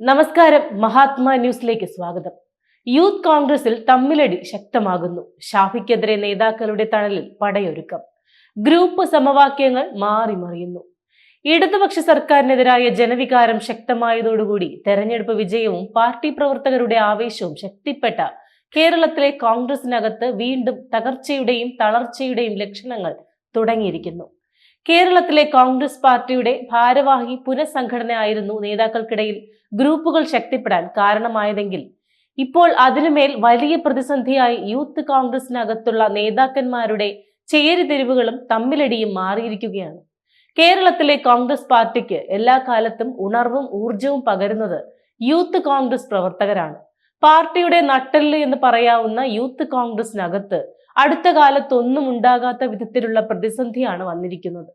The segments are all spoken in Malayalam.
നമസ്കാരം. മഹാത്മാ ന്യൂസിലേക്ക് സ്വാഗതം. യൂത്ത് കോൺഗ്രസിൽ തമ്മിലടി ശക്തമാകുന്നു. ഷാഫിക്കെതിരെ നേതാക്കളുടെ തണലിൽ പടയൊരുക്കം. ഗ്രൂപ്പ് സമവാക്യങ്ങൾ മാറി മറിയുന്നു. ഇടതുപക്ഷ സർക്കാരിനെതിരായ ജനവികാരം ശക്തമായതോടുകൂടി തെരഞ്ഞെടുപ്പ് വിജയവും പാർട്ടി പ്രവർത്തകരുടെ ആവേശവും ശക്തിപ്പെട്ട കേരളത്തിലെ കോൺഗ്രസിനകത്ത് വീണ്ടും തകർച്ചയുടെയും തളർച്ചയുടെയും ലക്ഷണങ്ങൾ തുടങ്ങിയിരിക്കുന്നു. കേരളത്തിലെ കോൺഗ്രസ് പാർട്ടിയുടെ ഭാരവാഹി പുനഃസംഘടനയായിരുന്നു നേതാക്കൾക്കിടയിൽ ഗ്രൂപ്പുകൾ ശക്തിപ്പെടാൻ കാരണമായതെങ്കിൽ. ഇപ്പോൾ അതിനുമേൽ വലിയ പ്രതിസന്ധിയായി യൂത്ത് കോൺഗ്രസിനകത്തുള്ള നേതാക്കന്മാരുടെ ചേരിതിരിവുകളും തമ്മിലടിയും മാറിയിരിക്കുകയാണ്. കേരളത്തിലെ കോൺഗ്രസ് പാർട്ടിക്ക് എല്ലാ കാലത്തും ഉണർവും ഊർജവും പകരുന്നത് യൂത്ത് കോൺഗ്രസ് പ്രവർത്തകരാണ്. പാർട്ടിയുടെ നട്ടെല്ല് എന്ന് പറയാവുന്ന യൂത്ത് കോൺഗ്രസിനകത്ത് അടുത്ത കാലത്തൊന്നും ഉണ്ടാകാത്ത വിധത്തിലുള്ള പ്രതിസന്ധിയാണ് വന്നിരിക്കുന്നത്.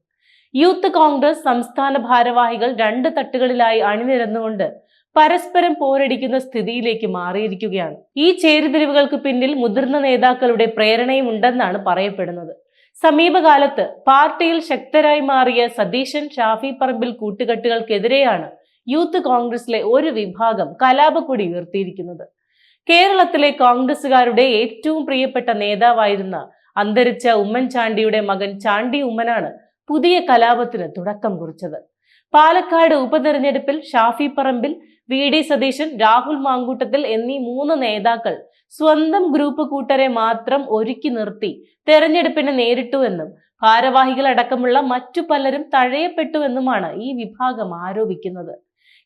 യൂത്ത് കോൺഗ്രസ് സംസ്ഥാന ഭാരവാഹികൾ രണ്ട് തട്ടുകളിലായി അണിനിരന്നുകൊണ്ട് പരസ്പരം പോരടിക്കുന്ന സ്ഥിതിയിലേക്ക് മാറിയിരിക്കുകയാണ്. ഈ ചേരിതിരിവുകൾക്ക് പിന്നിൽ മുതിർന്ന നേതാക്കളുടെ പ്രേരണയും ഉണ്ടെന്നാണ് പറയപ്പെടുന്നത്. സമീപകാലത്ത് പാർട്ടിയിൽ ശക്തരായി മാറിയ സതീശൻ ഷാഫി പറമ്പിൽ കൂട്ടുകെട്ടുകൾക്കെതിരെയാണ് യൂത്ത് കോൺഗ്രസിലെ ഒരു വിഭാഗം കലാപക്കൊടി ഉയർത്തിയിരിക്കുന്നത്. കേരളത്തിലെ കോൺഗ്രസുകാരുടെ ഏറ്റവും പ്രിയപ്പെട്ട നേതാവായിരുന്ന അന്തരിച്ച ഉമ്മൻചാണ്ടിയുടെ മകൻ ചാണ്ടി ഉമ്മനാണ് പുതിയ കലാപത്തിന് തുടക്കം കുറിച്ചത്. പാലക്കാട് ഉപതെരഞ്ഞെടുപ്പിൽ ഷാഫി പറമ്പിൽ വി ഡി സതീശൻ രാഹുൽ മാങ്കൂട്ടത്തിൽ എന്നീ മൂന്ന് നേതാക്കൾ സ്വന്തം ഗ്രൂപ്പ് കൂട്ടരെ മാത്രം ഒരുക്കി നിർത്തി തെരഞ്ഞെടുപ്പിനെ നേരിട്ടുവെന്നും ഭാരവാഹികളടക്കമുള്ള മറ്റു പലരും തഴയപ്പെട്ടുവെന്നുമാണ് ഈ വിഭാഗം ആരോപിക്കുന്നത്.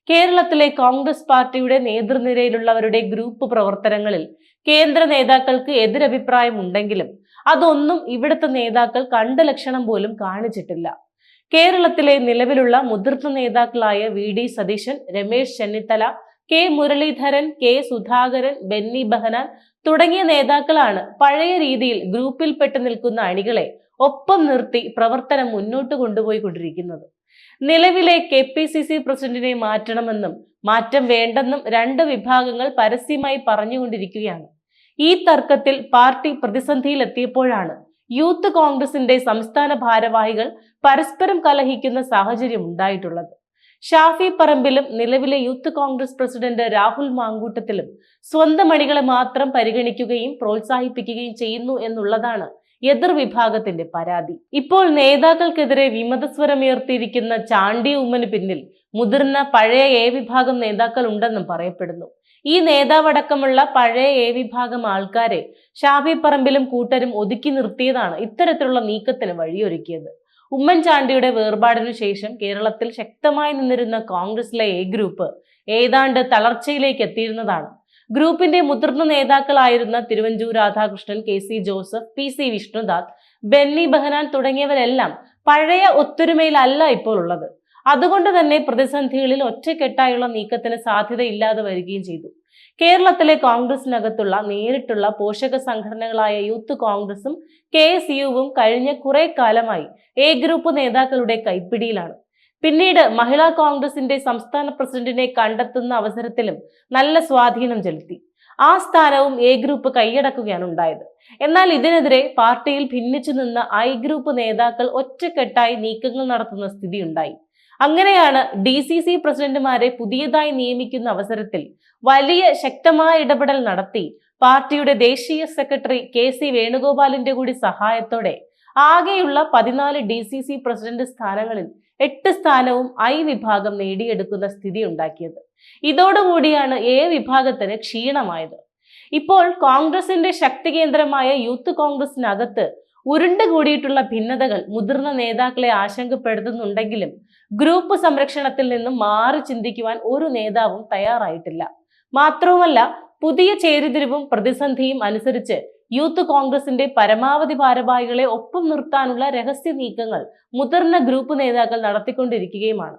കേരളത്തിലെ കോൺഗ്രസ് പാർട്ടിയുടെ നേതൃനിരയിലുള്ളവരുടെ ഗ്രൂപ്പ് പ്രവർത്തനങ്ങളിൽ കേന്ദ്ര നേതാക്കൾക്ക് എതിരഭിപ്രായം ഉണ്ടെങ്കിലും അതൊന്നും ഇവിടുത്തെ നേതാക്കൾ കണ്ട ലക്ഷണം പോലും കാണിച്ചിട്ടില്ല. കേരളത്തിലെ നിലവിലുള്ള മുതിർന്ന നേതാക്കളായ V D Satheesan Ramesh Chennithala K Muraleedharan K Sudhakaran Benny Behanan തുടങ്ങിയ നേതാക്കളാണ് പഴയ രീതിയിൽ ഗ്രൂപ്പിൽപ്പെട്ട് നിൽക്കുന്ന അണികളെ ഒപ്പം നിർത്തി പ്രവർത്തനം മുന്നോട്ട് കൊണ്ടുപോയി കൊണ്ടിരിക്കുന്നത്. നിലവിലെ കെ പി സി സി പ്രസിഡന്റിനെ മാറ്റണമെന്നും മാറ്റം വേണ്ടെന്നും രണ്ട് വിഭാഗങ്ങൾ പരസ്യമായി പറഞ്ഞുകൊണ്ടിരിക്കുകയാണ്. ഈ തർക്കത്തിൽ പാർട്ടി പ്രതിസന്ധിയിലെത്തിയപ്പോഴാണ് യൂത്ത് കോൺഗ്രസിന്റെ സംസ്ഥാന ഭാരവാഹികൾ പരസ്പരം കലഹിക്കുന്ന സാഹചര്യം ഉണ്ടായിട്ടുള്ളത്. ഷാഫി പറമ്പിലും നിലവിലെ യൂത്ത് കോൺഗ്രസ് പ്രസിഡന്റ് രാഹുൽ മാങ്കൂട്ടത്തിലും സ്വന്തം അണികളെ മാത്രം പരിഗണിക്കുകയും പ്രോത്സാഹിപ്പിക്കുകയും ചെയ്യുന്നു എന്നുള്ളതാണ് എതിർ വിഭാഗത്തിന്റെ പരാതി. ഇപ്പോൾ നേതാക്കൾക്കെതിരെ വിമതസ്വരമുയർത്തിയിരിക്കുന്ന ചാണ്ടി ഉമ്മന് പിന്നിൽ മുതിർന്ന പഴയ എ വിഭാഗം നേതാക്കൾ ഉണ്ടെന്നും പറയപ്പെടുന്നു. ഈ നേതാവടക്കമുള്ള പഴയ എ വിഭാഗം ആൾക്കാരെ ഷാഫി പറമ്പിലും കൂട്ടരും ഒതുക്കി നിർത്തിയതാണ് ഇത്തരത്തിലുള്ള നീക്കത്തിന് വഴിയൊരുക്കിയത്. ഉമ്മൻചാണ്ടിയുടെ വേർപാടിനു ശേഷം കേരളത്തിൽ ശക്തമായി നിന്നിരുന്ന കോൺഗ്രസിലെ എ ഗ്രൂപ്പ് ഏതാണ്ട് തളർച്ചയിലേക്ക് എത്തിയിരുന്നതാണ്. ഗ്രൂപ്പിന്റെ മുതിർന്ന നേതാക്കളായിരുന്ന Thiruvanchoor Radhakrishnan K C Joseph P C Vishnudas Benny Behanan തുടങ്ങിയവരെല്ലാം പഴയ ഒത്തൊരുമയിലല്ല ഇപ്പോൾ ഉള്ളത്. അതുകൊണ്ട് തന്നെ പ്രതിസന്ധികളിൽ ഒറ്റക്കെട്ടായുള്ള നീക്കത്തിന് സാധ്യതയില്ലാതെ വരികയും ചെയ്തു. കേരളത്തിലെ കോൺഗ്രസിനകത്തുള്ള നേരിട്ടുള്ള പോഷക സംഘടനകളായ യൂത്ത് കോൺഗ്രസും കെ എസ് യുവും കഴിഞ്ഞ കുറെ കാലമായി എ ഗ്രൂപ്പ് നേതാക്കളുടെ കൈപ്പിടിയിലാണ്. പിന്നീട് മഹിളാ കോൺഗ്രസിന്റെ സംസ്ഥാന പ്രസിഡന്റിനെ കണ്ടെത്തുന്ന അവസരത്തിലും നല്ല സ്വാധീനം ചെലുത്തി. ആ സ്ഥാനവും എ ഗ്രൂപ്പ് കൈയടക്കുകയാണ് ഉണ്ടായത്. എന്നാൽ ഇതിനെതിരെ പാർട്ടിയിൽ ഭിന്നിച്ചു നിന്ന ഐ ഗ്രൂപ്പ് നേതാക്കൾ ഒറ്റക്കെട്ടായി നീക്കങ്ങൾ നടത്തുന്ന സ്ഥിതി ഉണ്ടായി. അങ്ങനെയാണ് ഡി സി സി പ്രസിഡന്റുമാരെ പുതിയതായി നിയമിക്കുന്ന അവസരത്തിൽ വലിയ ശക്തമായ ഇടപെടൽ നടത്തി പാർട്ടിയുടെ ദേശീയ സെക്രട്ടറി കെ സി വേണുഗോപാലിന്റെ കൂടി സഹായത്തോടെ ആകെയുള്ള പതിനാല് ഡി സി സി പ്രസിഡന്റ് സ്ഥാനങ്ങളിൽ എട്ട് സ്ഥാനവും ഐ വിഭാഗം നേടിയെടുക്കുന്ന സ്ഥിതി ഉണ്ടാക്കിയത്. ഇതോടുകൂടിയാണ് എ വിഭാഗത്തിന് ക്ഷീണമായത്. ഇപ്പോൾ കോൺഗ്രസിന്റെ ശക്തി കേന്ദ്രമായ യൂത്ത് കോൺഗ്രസിനകത്ത് ഉരുണ്ടുകൂടിയിട്ടുള്ള ഭിന്നതകൾ മുതിർന്ന നേതാക്കളെ ആശങ്കപ്പെടുത്തുന്നുണ്ടെങ്കിലും ഗ്രൂപ്പ് സംരക്ഷണത്തിൽ നിന്നും മാറി ചിന്തിക്കുവാൻ ഒരു നേതാവും തയ്യാറായിട്ടില്ല. മാത്രവുമല്ല പുതിയ ചേരിതിരിവും പ്രതിസന്ധിയും അനുസരിച്ച് യൂത്ത് കോൺഗ്രസിന്റെ പരമാവധി ഭാരവാഹികളെ ഒപ്പം നിർത്താനുള്ള രഹസ്യ നീക്കങ്ങൾ മുതിർന്ന ഗ്രൂപ്പ് നേതാക്കൾ നടത്തിക്കൊണ്ടിരിക്കുകയുമാണ്.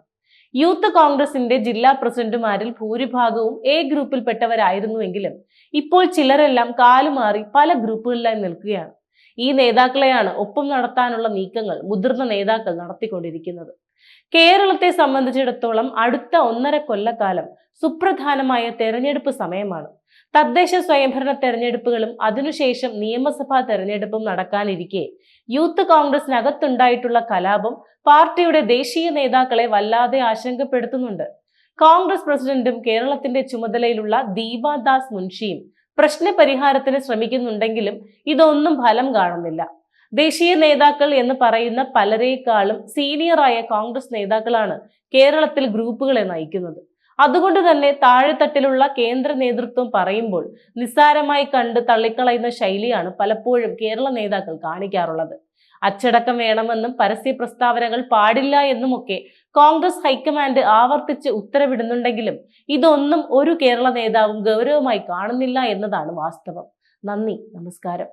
യൂത്ത് കോൺഗ്രസിന്റെ ജില്ലാ പ്രസിഡന്റുമാരിൽ ഭൂരിഭാഗവും എ ഗ്രൂപ്പിൽപ്പെട്ടവരായിരുന്നുവെങ്കിലും ഇപ്പോൾ ചിലരെല്ലാം കാലുമാറി പല ഗ്രൂപ്പുകളിലായി നിൽക്കുകയാണ്. ഈ നേതാക്കളെയാണ് ഒപ്പം നടത്താനുള്ള നീക്കങ്ങൾ മുതിർന്ന നേതാക്കൾ നടത്തിക്കൊണ്ടിരിക്കുന്നത്. കേരളത്തെ സംബന്ധിച്ചിടത്തോളം അടുത്ത ഒന്നര കൊല്ലക്കാലം സുപ്രധാനമായ തെരഞ്ഞെടുപ്പ് സമയമാണ്. തദ്ദേശ സ്വയംഭരണ തെരഞ്ഞെടുപ്പുകളും അതിനുശേഷം നിയമസഭാ തെരഞ്ഞെടുപ്പും നടക്കാനിരിക്കെ. യൂത്ത് കോൺഗ്രസിനകത്തുണ്ടായിട്ടുള്ള കലാപം പാർട്ടിയുടെ ദേശീയ നേതാക്കളെ വല്ലാതെ ആശങ്കപ്പെടുത്തുന്നുണ്ട്. കോൺഗ്രസ് പ്രസിഡന്റും കേരളത്തിന്റെ ചുമതലയിലുള്ള ദീപാദാസ് മുൻഷിയും പ്രശ്നപരിഹാരത്തിന് ശ്രമിക്കുന്നുണ്ടെങ്കിലും ഇതൊന്നും ഫലം കാണുന്നില്ല. ദേശീയ നേതാക്കൾ എന്ന് പറയുന്ന പലരേക്കാളും സീനിയറായ കോൺഗ്രസ് നേതാക്കളാണ് കേരളത്തിൽ ഗ്രൂപ്പുകളെ നയിക്കുന്നത്. അതുകൊണ്ട് തന്നെ താഴെത്തട്ടിലുള്ള കേന്ദ്ര നേതൃത്വം പറയുമ്പോൾ നിസ്സാരമായി കണ്ട് തള്ളിക്കളയുന്ന ശൈലിയാണ് പലപ്പോഴും കേരള നേതാക്കൾ കാണിക്കാറുള്ളത്. അച്ചടക്കം വേണമെന്നും പരസ്യ പ്രസ്താവനകൾ പാടില്ല എന്നുമൊക്കെ കോൺഗ്രസ് ഹൈക്കമാൻഡ് ആവർത്തിച്ച് ഉത്തരവിടുന്നുണ്ടെങ്കിലും ഇതൊന്നും ഒരു കേരള നേതാവും ഗൗരവമായി കാണുന്നില്ല എന്നതാണ് വാസ്തവം. നന്ദി നമസ്കാരം.